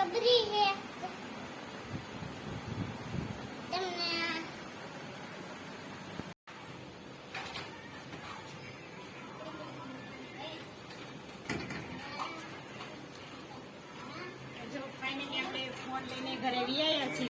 ખુશખબરી છે તમને જો ફોન લઈને ઘરે આવી આવ્યા છીએ.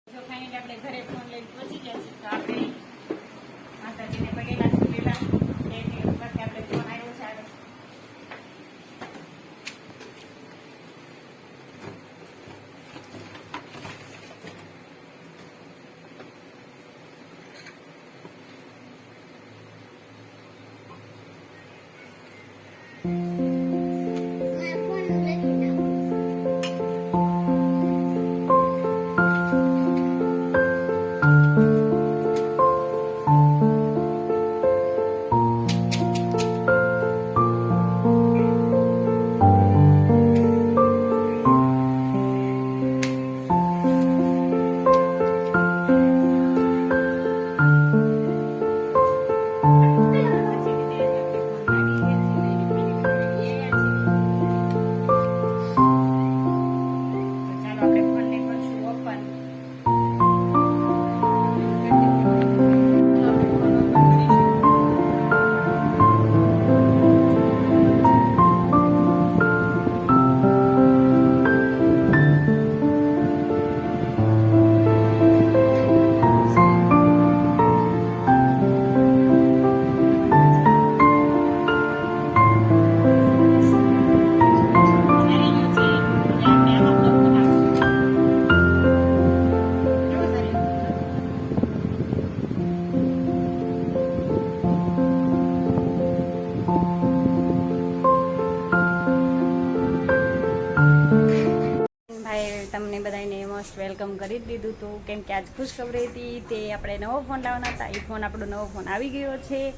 વેલકમ કરી જ દીધું હતું કેમ કે આજ ખુશખબરી હતી, તે આપણે નવો ફોન લાવવાના હતા. એ ફોન આપણો નવો ફોન આવી ગયો છે.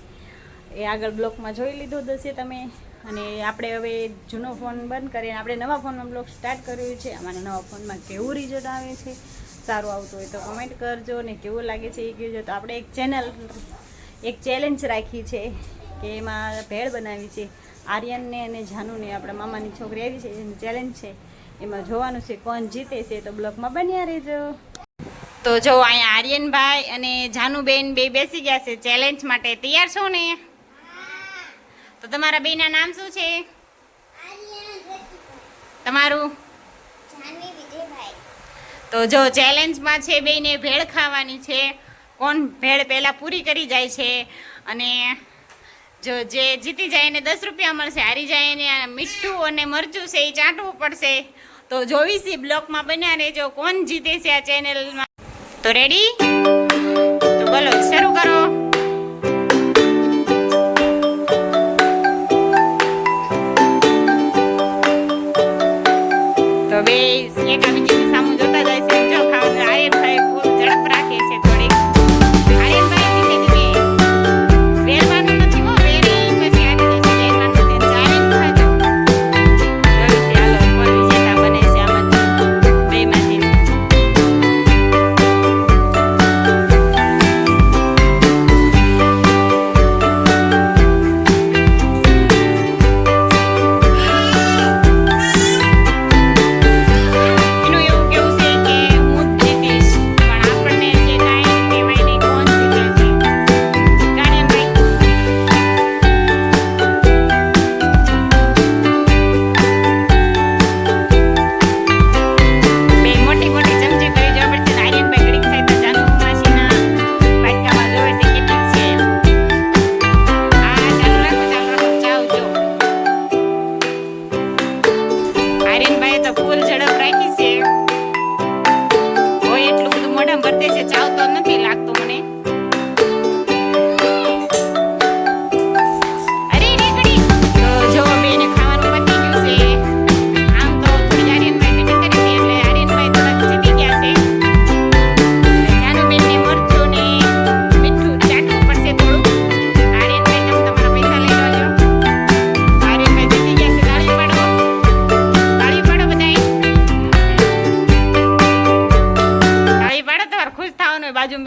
એ આગળ બ્લોકમાં જોઈ લીધો હશે તમે. અને આપણે હવે જૂનો ફોન બંધ કરીને આપણે નવા ફોનમાં બ્લોક સ્ટાર્ટ કર્યું છે. અમારા નવા ફોનમાં કેવું રિઝલ્ટ આવે છે? સારું આવતું હોય તો કમેન્ટ કરજો ને કેવું લાગે છે એ કહેજો. તો આપણે એક ચેનલ એક ચેલેન્જ રાખી છે કે એમાં ભેળ બનાવી છે. આર્યનને અને જાનુને, આપણા મામાની છોકરી આવી છે, એની ચેલેન્જ છે. એમાં જોવાનું છે કોણ જીતે છે તો બ્લોકમાં બન્યા રહેજો. તો જો અહીંયા આર્યનભાઈ અને જાનુબેન બે બેસી ગયા છે ચેલેન્જ માટે તૈયાર છો ને? તો તમારા બેના નામ શું છે? તમારું? તો જો ચેલેન્જમાં છે બેને ભેળ ખાવાની છે. કોણ ભેળ પહેલાં પૂરી કરી જાય છે? અને જો જે જીતી જાય એને દસ રૂપિયા મળશે, હારી જાય એને મીઠું અને મરચું છે એ ચાટવું પડશે. તો જોઈશી, બ્લોકમાં બન્યા રહેજો. કોણ જીતે છે આ ચેનલમાં તો રેડી તો બોલો, શરૂ કરો.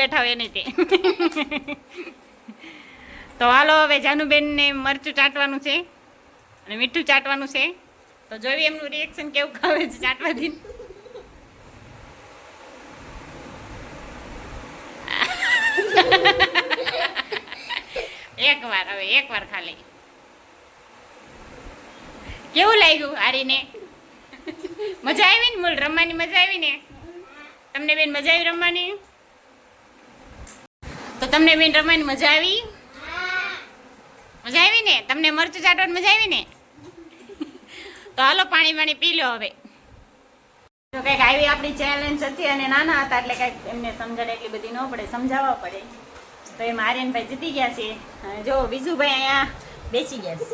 બેઠા હોય એને તે. તો હાલો, હવે જાનુબેનને મરચું ચાટવાનું છે અને મીઠું ચાટવાનું છે. તો જોઈએ એમનું રિએક્શન કેવું આવે છે ચાટવાથી એકવાર હવે એકવાર ખાલી. કેવું લાગ્યું હારીને? મજા આવી ને મૂળ રમવાની? મજા આવી ને? તમને બેન મજા આવી રમવાની? તો તમને બેન રમવાની મજા આવી? મજા આવી ને તમને મરચું ચાટવાની મજા આવી ને તો હાલો પાણી પાણી પી લો હવે. તો કંઈક આવી આપણી ચેલેન્જ હતી અને નાના હતા એટલે કંઈક એમને સમજણ એટલી બધી ન પડે સમજાવવા પડે. તો એમ આર્યનભાઈ જીતી ગયા છે. જો બીજુભાઈ અહીંયા બેસી ગયા છે.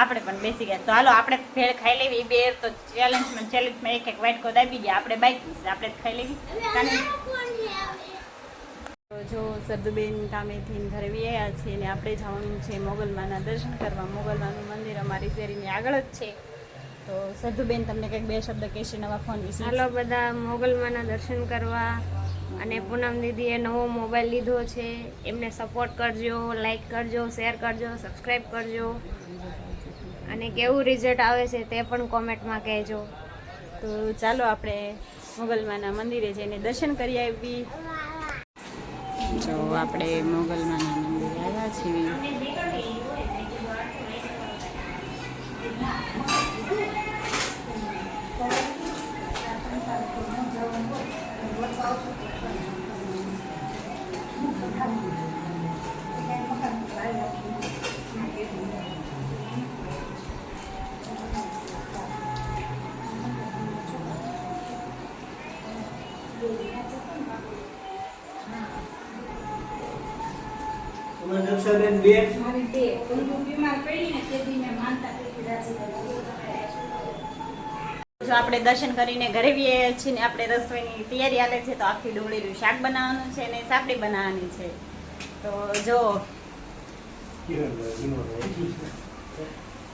આપણે પણ બેસી ગયા. તો હાલો આપણે ભેળ ખાઈ લેવી બે તો ચેલેન્જમાં ચેલેન્જમાં એક એક વાટકો દાબી ગયા આપણે બાઈક છે આપણે ખાઈ લેવી. જો સરદુબેન કામેથી ઘરે વ્યાયા છીએ ને આપણે જવાનું છે મોગલમાના દર્શન કરવા. મોગલમાનું મંદિર અમારી શેરીની આગળ જ છે. તો સરદુબેન તમને કંઈક બે શબ્દ કહેશે નવા ફોન વિશે? ચાલો બધા મોગલમાના દર્શન કરવા અને પૂનમ દીદીએ નવો મોબાઈલ લીધો છે. એમને સપોર્ટ કરજો લાઈક કરજો શેર કરજો સબસ્ક્રાઈબ કરજો. અને કેવું રિઝલ્ટ આવે છે તે પણ કોમેન્ટમાં કહેજો. તો ચાલો આપણે મોગલમાના મંદિરે જઈને દર્શન કરી આવી. જો આપણે મોગલમાના મંદિર આવ્યા છીએ. જો આપણે દર્શન કરીને ઘરે છીએ આપણે રસોઈની તૈયારી હાલે છે, તો આખી ડુંગળીનું શાક બનાવવાનું છે ને સાપડી બનાવવાની છે. તો જો,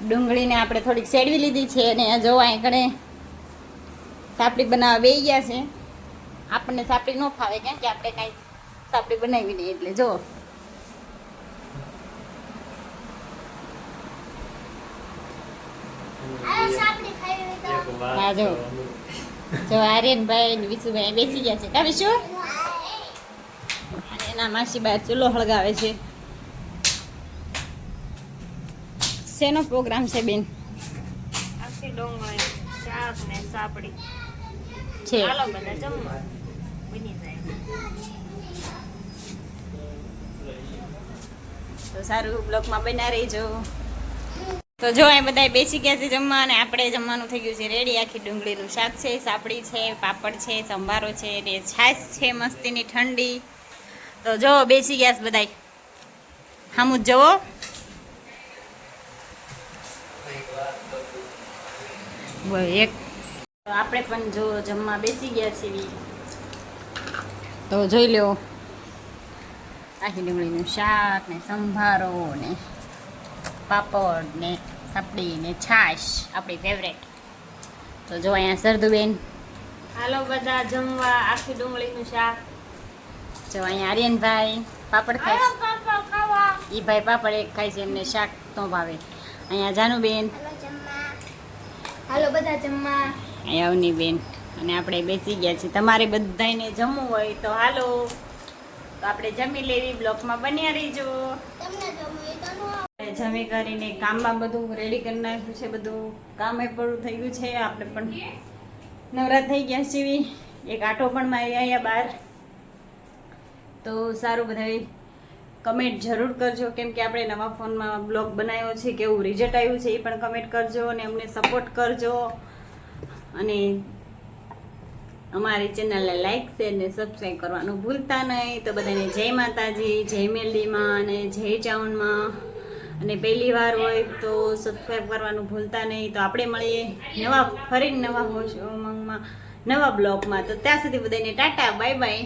ડુંગળીને આપણે થોડીક સેડવી લીધી છે અને જો અહીં કણે સાપડી બનાવવા બે ગયા છે. આપણને સાપડી ન ફાવે કેમ કે આપણે કાંઈ સાપડી બનાવી નહીં, એટલે જો આ સાપડી ખાઈ હોય તો હા જો જો આર્યનભાઈ ને વિશુભાઈ બેસી ગયા છે. કા શું એના માસી બહાર ચૂલો હળગાવે છે. શેનો પ્રોગ્રામ છે બેન? આખી ડુંગળી શાક ને સાપડી. છે. ચાલો બધા જમવા. બની જાય. તો સારું બ્લોકમાં બના રહીજો. તો જો એ બધા બેસી ગયા છે જમવા અને આપણે જમવાનું થઈ ગયું છે રેડી. આખી ડુંગળીનું શાક છે, સાપડી છે, પાપડ છે, સંભારો છે, ને છાશ છે મસ્તીની ઠંડી. તો જો બેસી ગયા છે બધાય. હામુ જવો એક. આપણે પણ જો જમવા બેસી ગયા છીએ. તો જોઈ લો આખી ડુંગળીનું શાક ને સંભારો ને પાપડ ને સાપડી ને છાશ આપણી ફેવરેટ તો જો અહીંયા સરદુબેન. હાલો બધા જમવા આખી ડુંગળીનું શાક. જો અહીંયા આર્યનભાઈ પાપડ ખાય એ ભાઈ પાપડ એક ખાય છે એમને શાક તો ભાવે. અહીંયા જાનુબેન. હાલો હાલો બધા જમવા. અહીંયા અવનીબેન. અને આપણે બેસી ગયા છીએ. તમારે બધાને જમવું હોય તો હાલો. તો આપણે જમી લેવી બ્લોકમાં બન્યા રહીજો. તમને જમવું જમી કરીને કામમાં બધું રેડી કરી નાખ્યું છે, બધું કામે પૂરું થઈ ગયું છે. આપણે પણ નવરા થઈ ગયા સીવી એક આટો પણ મારી અહીંયા બહાર. તો સારું બધાય કમેન્ટ જરૂર કરજો. કેમ કે આપણે નવા ફોનમાં બ્લોગ બનાવ્યો છે, કેવું રિઝલ્ટ આવ્યું છે એ પણ કમેન્ટ કરજો અને અમને સપોર્ટ કરજો. અને અમારી ચેનલને લાઈક શેર ને સબસ્ક્રાઈબ કરવાનું ભૂલતા નહીં. તો બધાને જય માતાજી, જય મેલીમાં અને જય ચાવણમાં અને પહેલી વાર હોય તો સબસ્ક્રાઈબ કરવાનું ભૂલતા નહીં. તો આપણે મળીએ નવા, ફરી નવા હોશ ઉમંગમાં નવા બ્લોગમાં. તો ત્યાં સુધી બધાને ટાટા બાય બાય